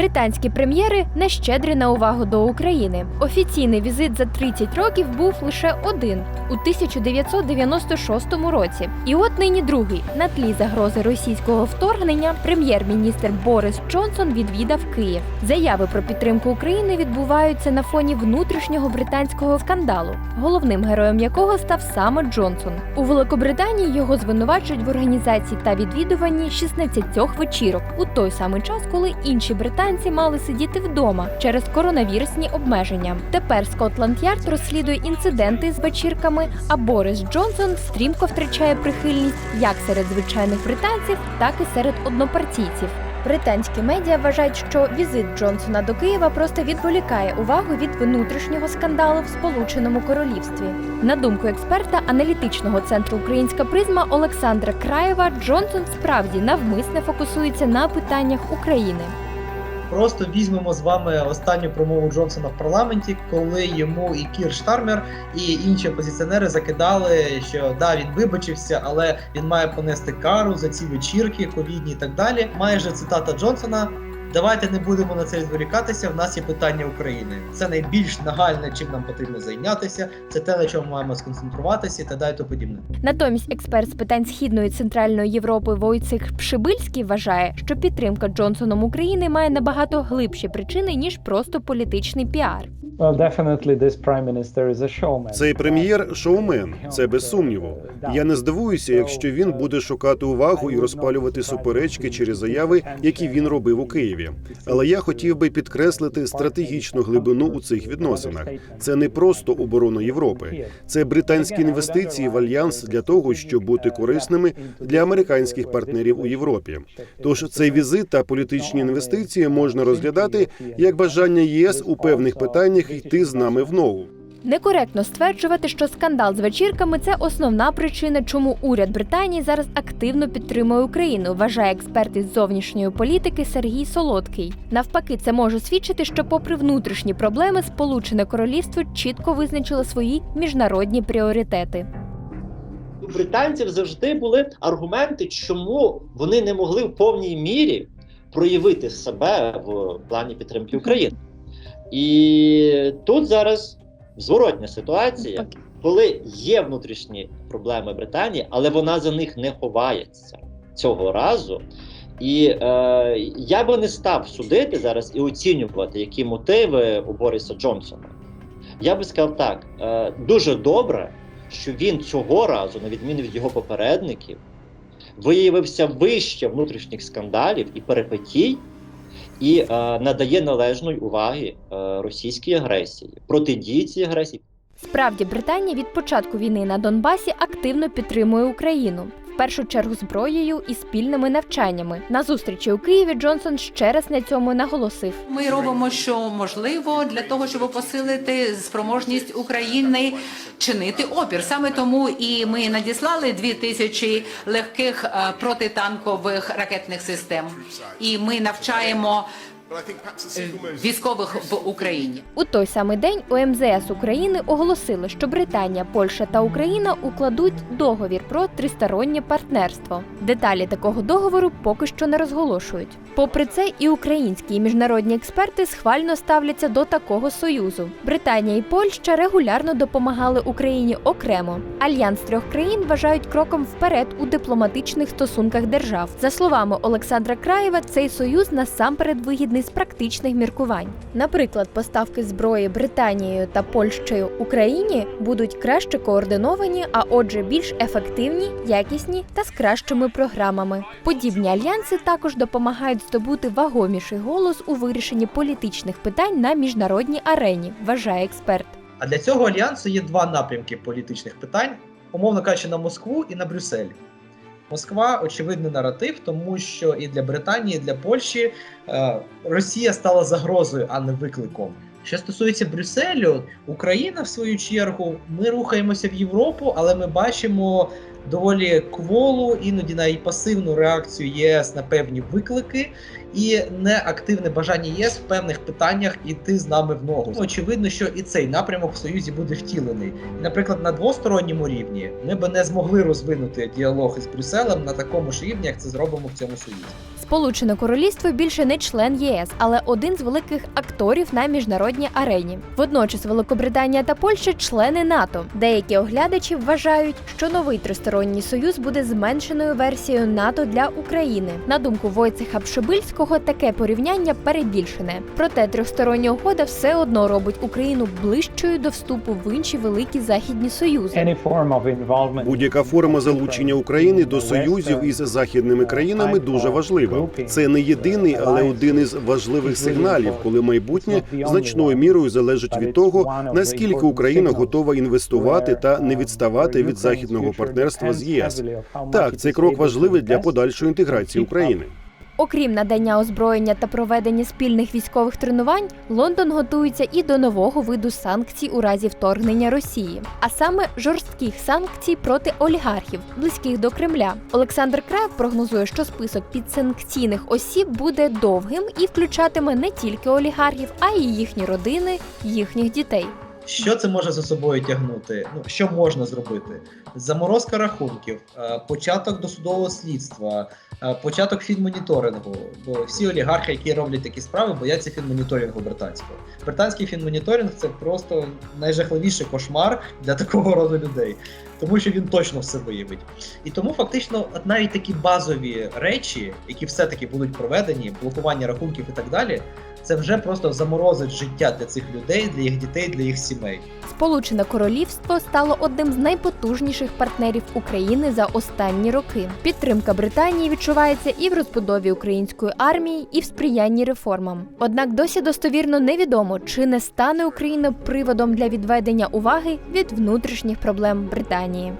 Британські прем'єри не щедрі на увагу до України. Офіційний візит за 30 років був лише один у 1996 році. І от нині другий на тлі загрози російського вторгнення прем'єр-міністр Борис Джонсон відвідав Київ. Заяви про підтримку України відбуваються на фоні внутрішнього британського скандалу, головним героєм якого став саме Джонсон. У Великобританії його звинувачують в організації та відвідуванні 16 вечірок у той самий час, коли інші британці мали сидіти вдома через коронавірусні обмеження. Тепер Скотланд Ярд розслідує інциденти з вечірками, а Борис Джонсон стрімко втрачає прихильність як серед звичайних британців, так і серед однопартійців. Британські медіа вважають, що візит Джонсона до Києва просто відволікає увагу від внутрішнього скандалу в Сполученому Королівстві. На думку експерта аналітичного центру Українська призма Олександра Краєва, Джонсон справді навмисне фокусується на питаннях України. Просто візьмемо з вами останню промову Джонсона в парламенті, коли йому і Кір Штармер, і інші опозиціонери закидали, що да, він вибачився, але він має понести кару за ці вечірки, ковідні і так далі. Майже цитата Джонсона. Давайте не будемо на це відволікатися. В нас є питання України. Це найбільш нагальне, чим нам потрібно зайнятися. Це те, на чому маємо сконцентруватися, та далі то подібне. Натомість експерт з питань східної центральної Європи Войцех Пшибильський вважає, що підтримка Джонсоном України має набагато глибші причини ніж просто політичний піар. Цей прем'єр шоумен, це без сумніву. Я не здивуюся, якщо він буде шукати увагу і розпалювати суперечки через заяви, які він робив у Києві. Але я хотів би підкреслити стратегічну глибину у цих відносинах. Це не просто оборона Європи, це британські інвестиції в альянс для того, щоб бути корисними для американських партнерів у Європі. Тож цей візит та політичні інвестиції можна розглядати як бажання ЄС у певних питаннях йти з нами в ногу. Некоректно стверджувати, що скандал з вечірками це основна причина, чому уряд Британії зараз активно підтримує Україну, вважає експерт із зовнішньої політики Сергій Солодкий. Навпаки, це може свідчити, що, попри внутрішні проблеми, Сполучене Королівство чітко визначило свої міжнародні пріоритети. у британців завжди були аргументи, чому вони не могли в повній мірі проявити себе в плані підтримки України. І тут зараз зворотня ситуація, коли є внутрішні проблеми Британії, але вона за них не ховається цього разу. І е, я би не став судити зараз і оцінювати, які мотиви у Бориса Джонсона. Я би сказав так: е, дуже добре, що він цього разу, на відміну від його попередників, виявився вище внутрішніх скандалів і перипетій, і е, надає належної уваги е, російській агресії, протидії цій агресії. Справді, Британія від початку війни на Донбасі активно підтримує Україну. Першу чергу зброєю і спільними навчаннями. На зустрічі у Києві Джонсон ще раз на цьому наголосив. Ми робимо, що можливо для того, щоб посилити спроможність України чинити опір. Саме тому і ми надіслали дві тисячі легких е, протитанкових ракетних систем. І ми навчаємо військових в Україні. У той самий день у МЗС України оголосили, що Британія, Польща та Україна укладуть договір про тристороннє партнерство. Деталі такого договору поки що не розголошують. Попри це, і українські і міжнародні експерти схвально ставляться до такого союзу. Британія і Польща регулярно допомагали Україні окремо. Альянс трьох країн вважають кроком вперед у дипломатичних стосунках держав. За словами Олександра Краєва, цей союз насамперед вигідний з практичних міркувань. Наприклад, поставки зброї Британією та Польщею Україні будуть краще координовані, а отже, більш ефективні, якісні та з кращими програмами. Подібні альянси також допомагають здобути вагоміший голос у вирішенні політичних питань на міжнародній арені, вважає експерт. А для цього альянсу є два напрямки політичних питань, умовно кажучи, на Москву і на Брюссель. Москва очевидний наратив, тому що і для Британії, і для Польщі е, Росія стала загрозою, а не викликом. Що стосується Брюсселю, Україна, в свою чергу, ми рухаємося в Європу, але ми бачимо доволі кволу, іноді навіть пасивну реакцію ЄС на певні виклики. і неактивне бажання ЄС в певних питаннях іти з нами в ногу. Очевидно, що і цей напрямок в Союзі буде втілений. Наприклад, на двосторонньому рівні ми би не змогли розвинути діалог із Брюсселем на такому ж рівні, як це зробимо в цьому союзі. Сполучене Королівство більше не член ЄС, але один з великих акторів на міжнародній арені. Водночас Великобританія та Польща члени НАТО. Деякі оглядачі вважають, що новий тристоронній союз буде зменшеною версією НАТО для України. На думку Войцеха Пшибильського, таке порівняння перебільшене. Проте трьохстороння угода все одно робить Україну ближчою до вступу в інші великі західні союзи. Будь-яка форма залучення України до союзів із західними країнами дуже важлива. Це не єдиний, але один із важливих сигналів, коли майбутнє значною мірою залежить від того, наскільки Україна готова інвестувати та не відставати від західного партнерства з ЄС. Так, цей крок важливий для подальшої інтеграції України. Окрім надання озброєння та проведення спільних військових тренувань, Лондон готується і до нового виду санкцій у разі вторгнення Росії, а саме жорстких санкцій проти олігархів, близьких до Кремля. Олександр Краєв прогнозує, що список підсанкційних осіб буде довгим і включатиме не тільки олігархів, а й їхні родини, їхніх дітей. Що це може за собою тягнути? Ну що можна зробити? Заморозка рахунків, е, початок досудового слідства, початок фінмоніторингу. Бо всі олігархи, які роблять такі справи, бояться фінмоніторингу британського. Британський фінмоніторинг це просто найжахливіший кошмар для такого роду людей, тому що він точно все виявить. І тому фактично, навіть такі базові речі, які все-таки будуть проведені, блокування рахунків і так далі, це вже просто заморозить життя для цих людей, для їх дітей, для їх сімей. Сполучене Королівство стало одним з найпотужніших партнерів України за останні роки. Підтримка Британії відчувається і в розбудові української армії, і в сприянні реформам. Однак досі достовірно невідомо, чи не стане Україна приводом для відведення уваги від внутрішніх проблем Британії.